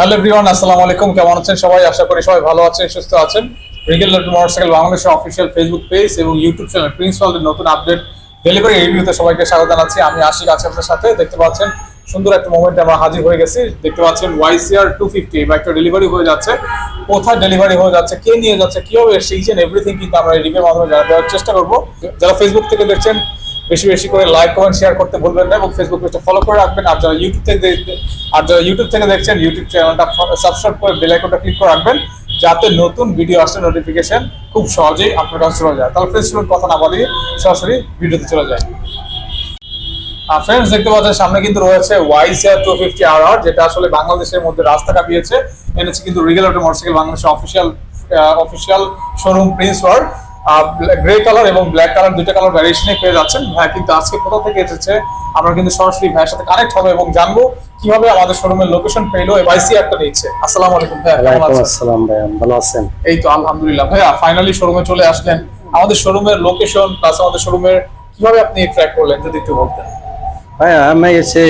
Hello everyone আসসালামু আলাইকুম। কেমন আছেন সবাই? আশা করি সবাই ভালো আছেন, সুস্থ আছেন। রিগেল মোটরসাইকেল বাংলাদেশের অফিসিয়াল ফেসবুক পেজ এবং ইউটিউব চ্যানেল প্রিন্সিপালের নতুন আপডেট ডেলিভারি রিভিউতে সবাইকে স্বাগত জানাচ্ছি। আমি আশিক আছি আপনার সাথে। দেখতে পাচ্ছেন, সুন্দর একটা মোমেন্ট আমরা হাজির হয়ে গেছি। দেখতে পাচ্ছেন ওয়াইসিআর টু ফিফটি এই বাইকটা ডেলিভারি হয়ে যাচ্ছে। কোথায় ডেলিভারি হয়ে যাচ্ছে, কে নিয়ে যাচ্ছে, কীভাবে এসছে ইচ এভরিথিং কিন্তু আমরা রিভিউর মাধ্যমে দেওয়ার চেষ্টা করব। যারা ফেসবুক থেকে দেখছেন বেশি বেশি করে লাইক কমেন্ট শেয়ার করতে ভুলবেন না এবং ফেসবুক পেজটা ফলো করে রাখবেন। আর যারা ইউটিউব থেকে আর যারা ইউটিউব থেকে দেখছেন ইউটিউব চ্যানেলটা সাবস্ক্রাইব করে বেল আইকনটা ক্লিক করে রাখবেন, যাতে নতুন ভিডিও আসলে নোটিফিকেশন খুব সহজেই আপনার কাছে চলে যায়। তাহলে ফেসবুক কথা না বলিয়ে সরাসরি ভিডিওতে চলে যায়। আর ফ্রেন্ডস দেখতে পাচ্ছেন, সামনে কিন্তু রয়েছে ওয়াইসিআর টু ফিফটি আর আর যেটা আসলে বাংলাদেশের মধ্যে রাস্তা কাঁপিয়েছে। এনেছে কিন্তু রেগুলার মোটরসাইকেল, বাংলাদেশের official official showroom Prince World grey colour এবং ব্ল্যাক কালার দুইটা কালার ভ্যারিয়েশনে পেয়ে যাচ্ছেন। ভাই কিন্তু আজকে কোথা থেকে এসেছে? আমরা কিন্তু সরাসরি ভাইয়ের সাথে কানেক্ট হবে এবং জানব কীভাবে আমাদের শোরুমের লোকেশন পেল ওয়াইসিআরটা নিচ্ছে। আসসালামু আলাইকুম আছেন? আসসালাম ভাই ভালো আছেন? এই তো আলহামদুলিল্লাহ। ভাইয়া ফাইনালি শোরুমে চলে আসলেন। আমাদের শোরুমের লোকেশন প্লাস আমাদের শোরুমের কীভাবে আপনি ট্র্যাক করলেন যদি একটু বলতেন। ভাই আমি এসে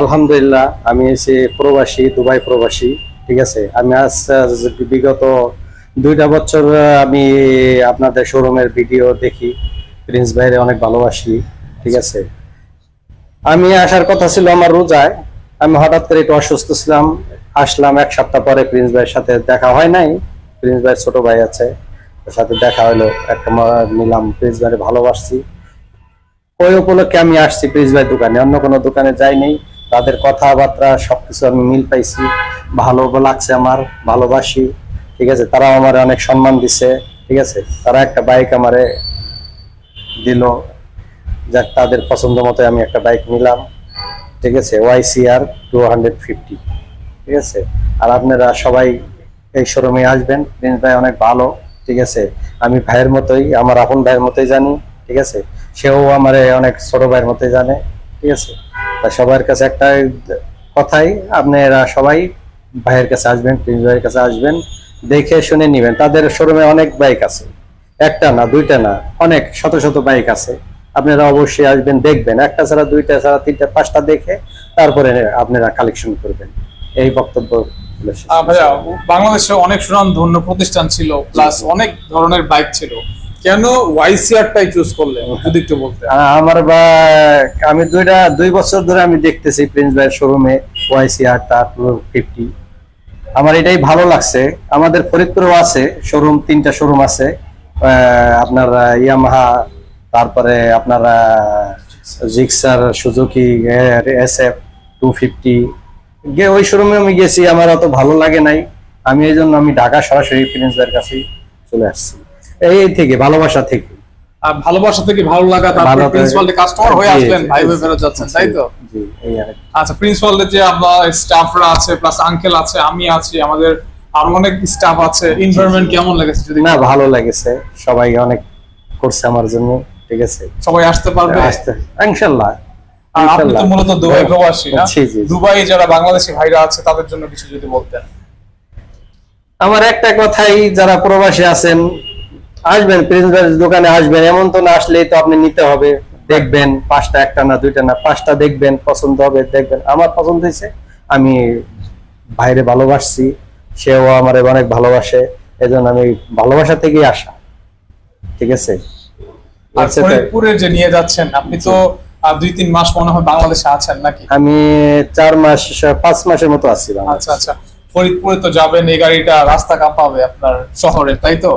আলহামদুলিল্লাহ আমি এসে প্রবাসী দুবাই প্রবাসী ঠিক আছে? আমি আজ বিগত দুইটা বছর আমি আপনাদের শোরুমের ভিডিও দেখি। প্রিন্স ভাইরে অনেক ভালোবাসি, ঠিক আছে? আমি আসার কথা ছিল আমার রোজায়। আমি হঠাৎ করে একটু অসুস্থ ছিলাম। আসলাম এক সপ্তাহ পরে প্রিন্স ভাইয়ের সাথে দেখা হয় নাই। প্রিন্স ভাইয়ের ছোট ভাই আছে, ওর সাথে দেখা হলো। একটা নিলাম প্রিন্স ভাইয়ের ভালোবাসছি। ওই উপলক্ষে আমি আসছি প্রিন্স ভাই দোকানে। অন্য কোনো দোকানে যাইনি তাদের কথাবার্তা, সবকিছু আমি মিল পাইছি। ভালো লাগছে আমার, ভালোবাসি। ঠিক আছে? তারাও আমার অনেক সম্মান দিছে, ঠিক আছে? তারা একটা বাইক আমারে দিল, যাক, তাদের পছন্দ মতো আমি একটা বাইক নিলাম, ঠিক আছে? ওয়াইসিআর টু হান্ড্রেড ফিফটি ঠিক আছে? আর আপনারা সবাই এই শোরুমে আসবেন। প্রিন্স ভাই অনেক ভালো, ঠিক আছে? আমি ভাইয়ের মতোই, আমার আপন ভাইয়ের মতোই জানি, ঠিক আছে? সেও আমার অনেক ছোট ভাইয়ের মতোই জানে, ঠিক আছে? তা সবার কাছে একটা কথাই, আপনারা সবাই ভাইয়ের কাছে আসবেন প্রিন্স ভাইয়ের কাছে আসবেন। দেখে শুনে নিবেন। তাদের শোরুমে অনেক বাইক আছে। একটা না দুইটা না অনেক শত শত বাইক আছে। আপনারা অবশ্যই আসবেন দেখবেন। একটা ছাড়া দুইটা ছাড়া তিনটা পাঁচটা দেখে তারপরে আপনারা কালেকশন করবেন। এই বক্তব্য। বাংলাদেশে অনেক সুনামধন্য প্রতিষ্ঠান ছিল প্লাস অনেক ধরনের বাইক ছিল। কেন ওয়াইসিআরটাই চুজ করলেন? যদি একটু বলতেন। আ- আমার বা আমি দুইটা দুই বছর ধরে আমি দেখতেছি প্রিন্স ভাইয়ের শোরুমে ওয়াইসি আরটা টু ফিফটি আমার এটাই ভালো লাগছে। আমাদের ফরিদপুরেও আছে শোরুম তিনটা শোরুম আছে। আপনার ইয়ামাহা তারপরে আপনার Gixxer Suzuki S F two fifty গিয়ে ওই শোরুমে আমি গেছি, আমার অত ভালো লাগে নাই। আমি এই জন্য আমি ঢাকা সরাসরি প্রিন্স ভাইয়ের কাছেই চলে আসছি। এই থেকে, ভালোবাসা থেকে। ভালোবাসা থেকে ভালো লাগা তারপর প্রিন্সিপাল কাস্টমার হয়ে আসলেন ভাই হয়ে ফেরত যাচ্ছেন তাই তো? আচ্ছা প্রিন্সিপালের যে আপনার স্টাফরা আছে প্লাস আঙ্কেল আছে আমি আছি আমাদের আরও অনেক স্টাফ আছে এনভায়রনমেন্ট কেমন লেগেছে যদি না ভালো লাগেছে সবাই অনেক করছে আমার জন্য ঠিক আছে? সবাই আসতে পারবে? আসতে ইনশাল্লাহ আর আপনি তো মূলত দুবাই প্রবাসী না। দুবাই যারা বাংলাদেশি ভাইরা আছে তাদের জন্য কিছু যদি বলতেন। আমার একটা কথাই যারা প্রবাসী আছেন আসবেন প্রিন্স দোকানে আসবেন এমন তো না আসলেই তো আপনি নিতে হবে। দেখবেন পাঁচটা একটা না দুইটা না পাঁচটা দেখবেন পছন্দ হবে দেখবেন। আমার পছন্দ হয়েছে আমি বাইরে ভালোবাসছি সেও আমার অনেক ভালোবাসে এজন্য আমি ভালোবাসা থেকেই আসা। ঠিক আছে? আর এর যে নিয়ে যাচ্ছেন আপনি তো দুই তিন মাস মনে হয় বাংলাদেশে আছেন নাকি? আমি চার মাস পাঁচ মাসের মতো আছি আচ্ছা আচ্ছা। ফরিদপুরে তো যাবেন এই গাড়িটা রাস্তা কাঁপাবে আপনার শহরে তাই তো?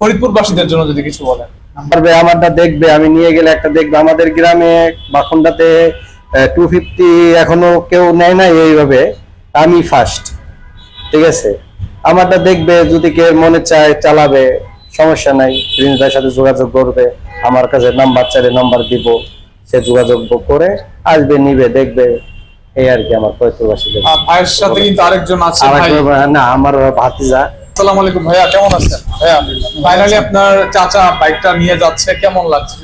ফরিদপুরবাসীদের জন্য যদি কিছু বলেন। পারবে আমারটা দেখবে আমি নিয়ে গেলে একটা দেখবে। আমাদের গ্রামে বাখুন্ডাতে টু ফিফটি এখনও কেউ নেয় না এইভাবে। আমি ফার্স্ট ঠিক আছে? আমারটা দেখবে যদি কেউ মনে চায় চালাবে সমস্যা নাই। সাথে যোগাযোগ করবে আমার কাছে নাম্বার চাইলে নাম্বার দিব। সে যোগাযোগ করে আসবে নিবে দেখবে। এই আর কি আমার ভাইয়ের সাথে কিন্তু আরেকজন আছে না আমার ভাতিজা। আসসালামু আলাইকুম ভাইয়া, কেমন আছেন? ভাইয়া ফাইনালি আপনার চাচা বাইকটা নিয়ে যাচ্ছে, কেমন লাগছে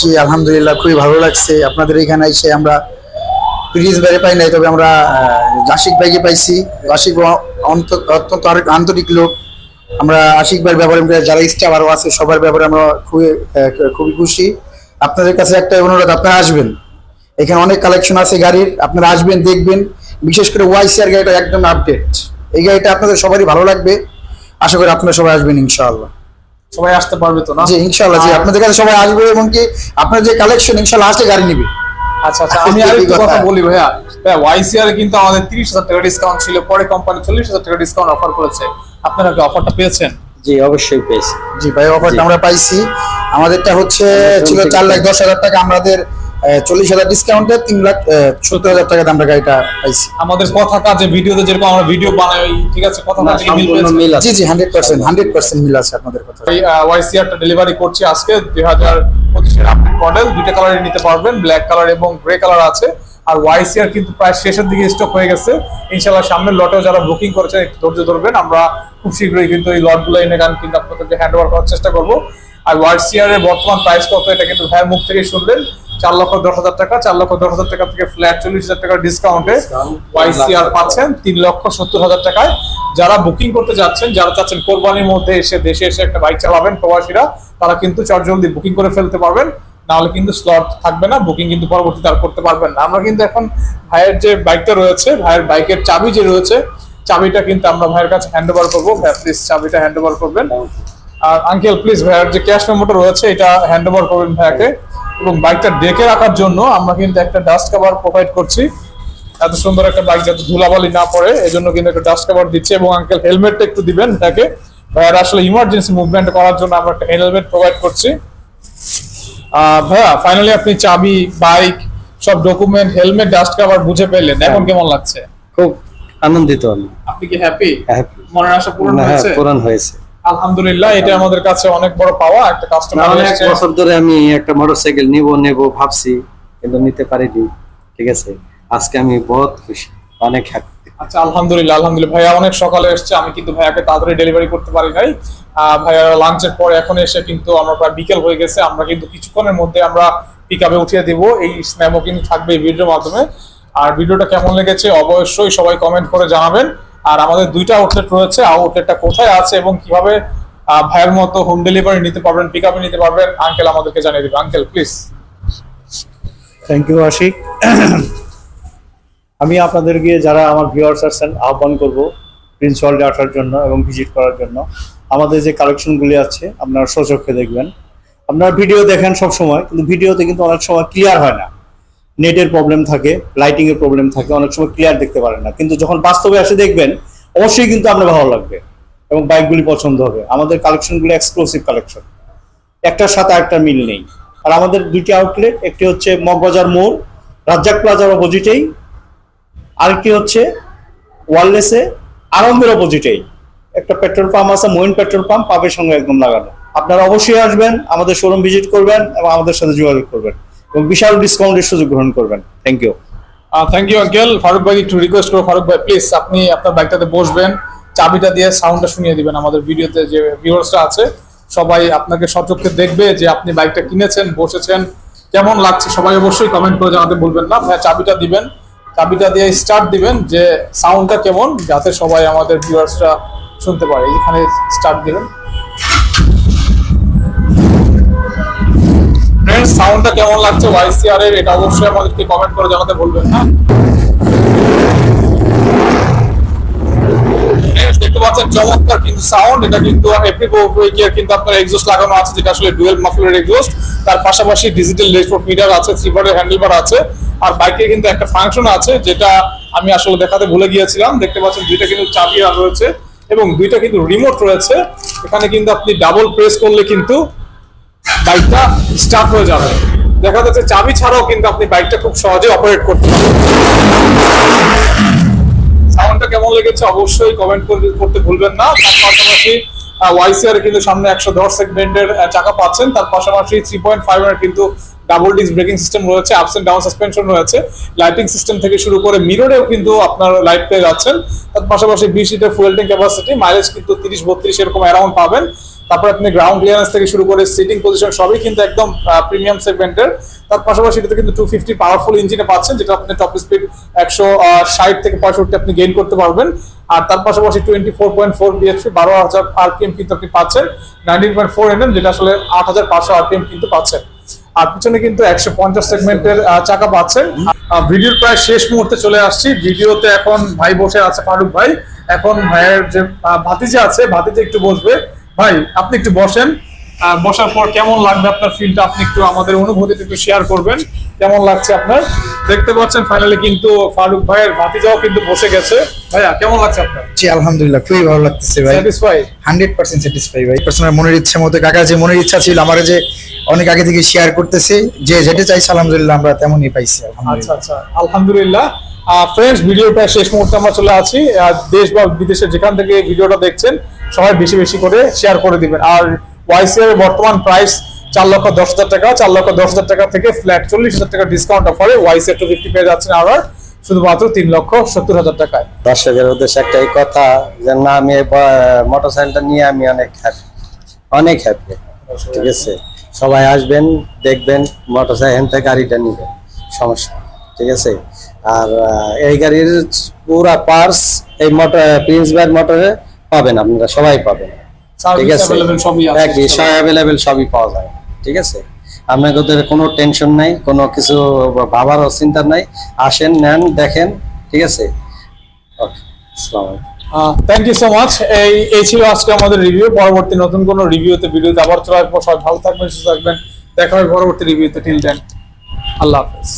জি, আলহামদুলিল্লাহ, খুবই ভালো লাগছে। আপনাদের এখানে এসে আমরা প্রিজ বাইরে পাই নাই, তবে আমরা আশিক ভাইকে পাইছি। আশিক অত্যন্ত আন্তরিক লোক। আমরা আশিক ভাইয়ের ব্যাপারে যারা স্টাফ আরও আছে, সবার ব্যাপারে আমরা খুবই খুবই খুশি। আপনাদের কাছে একটা অনুরোধ, আপনারা আসবেন। এখানে অনেক কালেকশন আছে গাড়ির, আপনারা আসবেন, দেখবেন। বিশেষ করে ওয়াইসিআর গাড়িটা একদম আপডেট এই গাড়িটা আপনাদের সবারই ভালো লাগবে। আশা করি আপনারা সবাই আসবেন ইনশাআল্লাহ। সবাই আসতে পারবে তো না? জি ইনশাআল্লাহ জি আপনাদের কাছে সবাই আসবে এবং কি আপনার যে কালেকশন ইনশাআল্লাহ আসলে গাড়ি নিবে। আচ্ছা আচ্ছা আমি এই আরেকটু কথা কথা। বলি ভাইয়া। ভাইয়া ওয়াইসিআর কিন্তু আমাদের তিরিশ হাজার টাকা ডিসকাউন্ট ছিল পরে কোম্পানি চল্লিশ হাজার টাকা ডিসকাউন্ট অফার করেছে। আপনারা কি অফারটা পেয়েছেন? জি অবশ্যই পেয়েছি। জি ভাই অফারটা। আমরা পাইছি। আমাদেরটা হচ্ছে ছিল চার লাখ দশ হাজার টাকা। আমাদের চল্লিশ হাজার ডিসকাউন্টে তিন লাখ সত্তর হাজার টাকা আমরা গাড়িটা পাইছি। আমাদের কথা কাজে ভিডিওতে যেরকম আমরা ভিডিও বানাই ঠিক আছে? কথা কাজে? মিল আছে। জি জি হান্ড্রেড পার্সেন্ট হান্ড্রেড পার্সেন্ট মিল আছে আপনাদের কথা। এই ওয়াইসিআরটা ডেলিভারি করছি আজকে। দুই হাজার পঁচিশের আপডেট মডেল দুইটা কালারে নিতে পারবেন ব্ল্যাক কালার এবং গ্রে কালার আছে। আর ওয়াইসিআর কিন্তু প্রায় শেষের দিকে স্টক হয়ে গেছে। ইনশাল্লাহ সামনের লটেও যারা বুকিং করেছেন একটু ধৈর্য ধরবেন। আমরা খুব শীঘ্রই কিন্তু এই লটগুলো এনে গান কিন্তু আপনাদেরকে হ্যান্ড ওভার করার চেষ্টা করব। আর ওয়াইসিআর এর বর্তমান প্রাইস কত এটা কিন্তু ভাইয়ের মুখ থেকে শুনলেন। চার লক্ষ দশ হাজার টাকা চার লক্ষ দশ হাজার টাকা থেকে ফ্ল্যাট চল্লিশ হাজার টাকার ডিসকাউন্টে ওয়াইসিআর পাচ্ছেন তিন লক্ষ সত্তর হাজার টাকায়। যারা বুকিং করতে যাচ্ছেন যারা চাচ্ছেন কোরবানির মধ্যে এসে দেশে এসে একটা বাইক চালাবেন প্রবাসীরা তারা কিন্তু চটজলদি বুকিং করে ফেলতে পারবেন। নাহলে কিন্তু স্লট থাকবে না বুকিং কিন্তু পরবর্তীতে আর করতে পারবেন না। আমরা কিন্তু এখন ভাইয়ের যে বাইকটা রয়েছে ভাইয়ের বাইকের চাবি যে রয়েছে চাবিটা কিন্তু আমরা ভাইয়ের কাছে হ্যান্ড ওভার করব। ভাই প্লিজ চাবিটা হ্যান্ড ওভার করবেন আর আঙ্কেল প্লিজ ভাইয়ের যে ক্যাশ মেমোটা রয়েছে এটা হ্যান্ড ওভার করবেন ভাইয়াকে। এবং বাইকটা ডেকে রাখার জন্য আমরা কিন্তু একটা ডাস্ট কভার প্রোভাইড করছি। এত সুন্দর একটা বাইক যাতে ধুলাবালি না পড়ে এই জন্য কিন্তু একটা ডাস্ট কভার দিচ্ছে এবং আঙ্কেল হেলমেটটা একটু দিবেন এটাকে ভাইয়ার আসলে ইমার্জেন্সি মুভমেন্ট করার জন্য আমরা একটা হেলমেট প্রোভাইড করছি। ভাইয়া ফাইনালি আপনি চাবি বাইক সব ডকুমেন্ট হেলমেট ডাস্ট কভার বুঝে পেলেন এখন কেমন লাগছে? খুব আনন্দিত আমি। আপনি কি হ্যাপি। মনের আশা পূরণ হ্যাঁ হয়েছে? পূরণ হয়েছে। আলহামদুলিল্লাহ এটা আমাদের কাছে অনেক বড় পাওয়া একটা কাস্টমার অনেক বছর ধরে আমি একটা মোটরসাইকেল নিব নেব ভাবছি কিন্তু নিতে পারিনি ঠিক আছে? আজকে আমি বহুত খুশি অনেক হ্যাপি আচ্ছা আলহামদুলিল্লাহ আলহামদুলিল্লাহ। ভাইয়া অনেক সকালে এসেছে আমি কিন্তু ভাইয়াকে তাড়াতাড়ি ডেলিভারি করতে পারি নাই। ভাইয়া লাঞ্চের পর এখন এসে কিন্তু আমরা প্রায় বিকেল হয়ে গেছে আমরা কিন্তু কিছুক্ষণের মধ্যে আমরা পিক আপে উঠিয়ে দিব। এই স্ন্যামও কিন্তু থাকবে এই ভিডিওর মাধ্যমে। আর ভিডিওটা কেমন লেগেছে অবশ্যই সবাই কমেন্ট করে জানাবেন। আর আমাদের দুইটা আউটলেট রয়েছে। আউটলেটটা কোথায় আছে এবং কীভাবে ভাইয়ের মতো হোম ডেলিভারি নিতে পারবেন পিক আপে নিতে পারবেন আঙ্কেল আমাদেরকে জানিয়ে দিবে। Uncle please thank you Ashiq আমি আপনাদেরকে যারা আমার ভিউয়ার্স আছেন, আহ্বান করব প্রিন্স আসার জন্য এবং ভিজিট করার জন্য। আমাদের যে কালেকশনগুলি আছে, আপনারা সচক্ষে দেখবেন। আপনারা ভিডিও দেখেন সব সময় কিন্তু ভিডিওতে কিন্তু অনেক সময় ক্লিয়ার হয় না। নেটের প্রবলেম থাকে লাইটিং এর প্রবলেম থাকে, অনেক সময় ক্লিয়ার দেখতে পারেন না। কিন্তু যখন বাস্তবে এসে দেখবেন, অবশ্যই কিন্তু আপনার ভালো লাগবে এবং বাইকগুলি পছন্দ হবে। আমাদের কালেকশনগুলি এক্সক্লুসিভ কালেকশন একটার সাথে একটা মিল নেই। আর আমাদের দুটি আউটলেট একটি হচ্ছে মগবাজার মোড়, রাজ্জাক প্লাজার অপোজিটেই, আরেকটি হচ্ছে ওয়ারলেসে আরম্ভের অপোজিটেই। একটা পেট্রোল পাম্প আছে, মহিন পেট্রোল পাম্প পাম্পের সঙ্গে একদম লাগানো। আপনারা অবশ্যই আসবেন, আমাদের শোরুম ভিজিট করবেন এবং আমাদের সাথে যোগাযোগ করবেন। এবং বিশাল ডিসকাউন্টের সুযোগ গ্রহণ করবেন। Thank you thank you uncle Faruk ভাই একটু রিকোয়েস্ট করব ফারুক ভাই প্লিজ আপনি আপনার বাইকটাতে বসবেন, চাবিটা দিয়ে সাউন্ডটা শুনিয়ে দিবেন আমাদের ভিডিওতে যে ভিউয়ার্সরা আছে। সবাই আপনাকে সচক্ষে দেখবে যে আপনি বাইকটা কিনেছেন, বসেছেন, কেমন লাগছে? সবাই অবশ্যই কমেন্ট করে জানাতে বলবেন না। ভাই চাবিটা দিবেন। চাবিটা দিয়ে স্টার্ট দিবেন যে সাউন্ডটা কেমন, যাতে সবাই আমাদের ভিউয়ার্সরা শুনতে পারে। এখানে স্টার্ট দিবেন। ফ্রেন্ডস সাউন্ডটা কেমন লাগছে? ওয়াইসিআর এর এটা অবশ্যই আমাদেরকে কমেন্ট করে জানাতে বলবেন না। দেখতে পাচ্ছেন, চমৎকার কিন্তু সাউন্ড এটা কিন্তু এপি এর কিন্তু আপনার এক্সস্ট লাগানো আছে, যেটা আসলে ডুয়েল মাফলার এক্সস্ট তার পাশাপাশি ডিজিটাল লেসপোর্ট মিটার আছে থ্রি পার্টের হ্যান্ডেলবার আছে। আর বাইকে কিন্তু একটা ফাংশন আছে, যেটা আমি আসলে দেখাতে ভুলে গিয়েছিলাম। দেখতে পাচ্ছেন, দুইটা কিন্তু চাবি রয়েছে। এবং দুইটা কিন্তু রিমোট রয়েছে। এখানে কিন্তু আপনি ডাবল প্রেস করলে কিন্তু বাইকটা স্টার্ট হয়ে যাবে। দেখা যাচ্ছে চাবি ছাড়াও কিন্তু আপনি বাইকটা খুব সহজে অপারেট করতে সাউন্ডটা কেমন লেগেছে অবশ্যই কমেন্ট করতে ভুলবেন না। তার পাশাপাশি ওয়াইসিআর কিন্তু সামনে একশো দশ সেগমেন্টের চাকা পাচ্ছেন। তার পাশাপাশি থ্রি পয়েন্ট ফাইভ কিন্তু ডাবল ডিস্ক ব্রেকিং সিস্টেম রয়েছে আপস এন্ড ডাউন সাসপেনশন রয়েছে। লাইটিং সিস্টেম থেকে শুরু করে মিররেও কিন্তু আপনার লাইট পেয়ে যাচ্ছেন। তার পাশাপাশি বিশ litre fuel tank capacity mileage কিন্তু তিরিশ বত্রিশ এরকম অ্যারাউন্ড পাবেন। তারপর আপনি গ্রাউন্ড ক্লিয়ারেন্স থেকে শুরু করে সিটিং পজিশন সবই কিন্তু একদম প্রিমিয়াম সেগমেন্টের তার পাশাপাশি এটাতে কিন্তু টু ফিফটি পাওয়ারফুল ইঞ্জিনে পাচ্ছেন, যেটা আপনি টপ স্পিড একশো ষাট থেকে পঁয়ষট্টি আপনি গেইন করতে পারবেন। আর তার পাশাপাশি twenty four point four BSP বারো হাজার আরপিএম কিন্তু আপনি পাচ্ছেন। নাইনটিন পয়েন্ট ফোর এনএম যেটা আসলে আট হাজার পাঁচশো আরপিএম কিন্তু পাচ্ছেন। আর পিছনে কিন্তু একশো পঞ্চাশ সেগমেন্টের চাকা পাচ্ছেন। ভিডিওর প্রায় শেষ মুহূর্তে চলে আসছি। ভিডিওতে এখন ভাই বসে আছে ফারুক ভাই। এখন ভাইয়ের যে ভাতিজা আছে, ভাতিজা একটু বসবে। ভাই আপনি একটু বসেন। বসার পর কেমন লাগবে আপনার ফিলটা আপনি একটু আমাদের অনুভূতিটা একটু শেয়ার করবেন। কেমন লাগছে আপনার? দেখতে পাচ্ছেন ফাইনালি কিন্তু ফারুক ভাইয়ের ভাতিজাও কিন্তু বসে গেছে। ভাইয়া কেমন লাগছে আপনার? জি আলহামদুলিল্লাহ খুবই ভালো লাগতেছে ভাই। স্যাটিসফাই হান্ড্রেড পার্সেন্ট স্যাটিসফাই ভাই। পার্সোনাল মনের ইচ্ছা মতো কাকা যে মনের ইচ্ছা ছিল আমার যে অনেক আগে থেকে শেয়ার করতেছে যে যেটা চাইছে আলহামদুলিল্লাহ আমরা তেমনই পাইছি আচ্ছা আলহামদুলিল্লাহ। আচ্ছা আলহামদুলিল্লাহ ফ্রেন্ডস ভিডিওটা শেষ মুহূর্তে আমরা চলে আছি। আর দেশ বা বিদেশে যেখান থেকে ভিডিওটা দেখছেন সবাই বেশি বেশি করে শেয়ার করে দিবেন। আর ওয়াইসি এর বর্তমান প্রাইস চার লক্ষ দশ হাজার টাকা, চার লক্ষ দশ হাজার টাকা থেকে ফ্ল্যাট চল্লিশ হাজার টাকা ডিসকাউন্ট অফারে ওয়াইসি টু ফিফটি পেয়ে যাচ্ছেন আর শুধুমাত্র তিন লক্ষ সত্তর হাজার টাকায়। দর্শকের উদ্দেশ্যে একটাই কথা যে, না, আমি মোটর সাইকেলটা নিয়ে আমি অনেক হ্যাপি অনেক হ্যাপি ঠিক আছে? সবাই আসবেন, দেখবেন মোটর সাইকেল থেকে গাড়িটা নিবেন, সমস্যা ঠিক আছে? আর এই গাড়ির পুরা পার্স এই মোটর প্রিন্স মোটরে পাবেন আপনারা সবাই পাবেন। ঠিক আছে? সবই অ্যাভেলেবেল সবই। পাওয়া যায়। ঠিক আছে? আপনাদের কোনো টেনশন নাই কোনো কিছু ভাবারও চিন্তা নাই। আসেন নেন দেখেন ঠিক আছে? ওকে আসসালামু আলাইকুম। থ্যাংক ইউ সো মাচ এই এই ছিল আজকে আমাদের রিভিউ পরবর্তী নতুন কোনো রিভিউতে ভিডিওতে আবার চলে আসব। সবাই ভালো থাকবেন সুস্থ থাকবেন। দেখা হবে পরবর্তী রিভিউতে টিল দেন আল্লাহ হাফেজ।